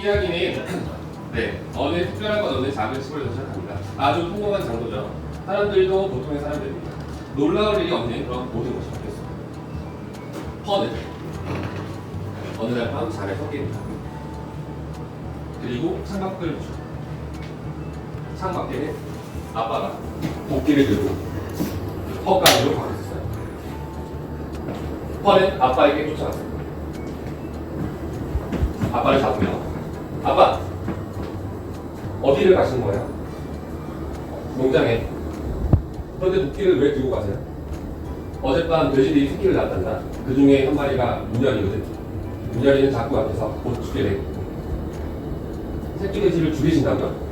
이야기는 네 어느 특별한 것 없는 작은 시골에서 시작합니다. 아주 평범한 장소죠. 사람들도 보통의 사람들입니다. 놀라울 일이 없는 그런 모든 것이 바뀌었습니다. 퍼는 어느 날밤 잠에 섞입니다. 그리고 창밖을 보죠. 창밖에는 아빠가 도끼를 들고 헛간으로 가고 있었어요. 퍼는 아빠에게 쫓아갔습니다. 아빠를 잡으며 아빠 어디를 가시는 거예요? 농장에 그런데 도끼를 왜 들고 가세요? 어젯밤 돼지들이 새끼를 낳았단다 그 중에 한 마리가 문열이거든 문열이는 자꾸 앞에서 곧 죽게 돼 새끼 돼지를 죽이신다고요?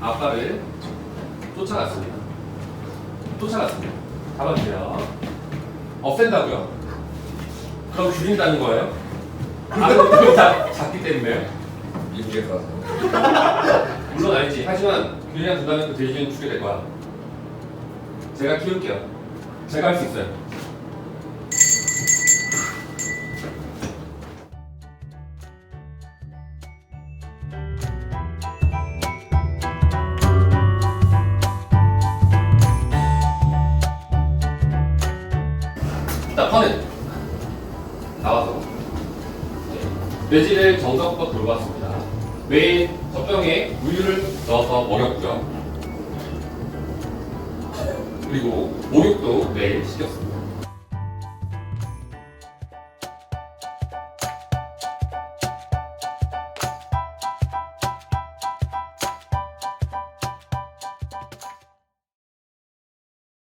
아빠를 쫓아갔습니다. 쫓아갔습니다. 잡아주세요. 없앤다고요? 그럼 죽인다는 거예요? 아무튼 자, 잡기 때문에요? 미국에서 물론 아니지. 하지만 그냥 두다면 그 돼지는 죽게 될 거야. 제가 키울게요. 제가 할 수 있어요. 자, 퍼는 나와서 네, 돼지를 정성껏 돌봤습니다. 매일 젖병에 우유를 넣어서 먹였고요. 그리고 목욕도 매일 시켰습니다.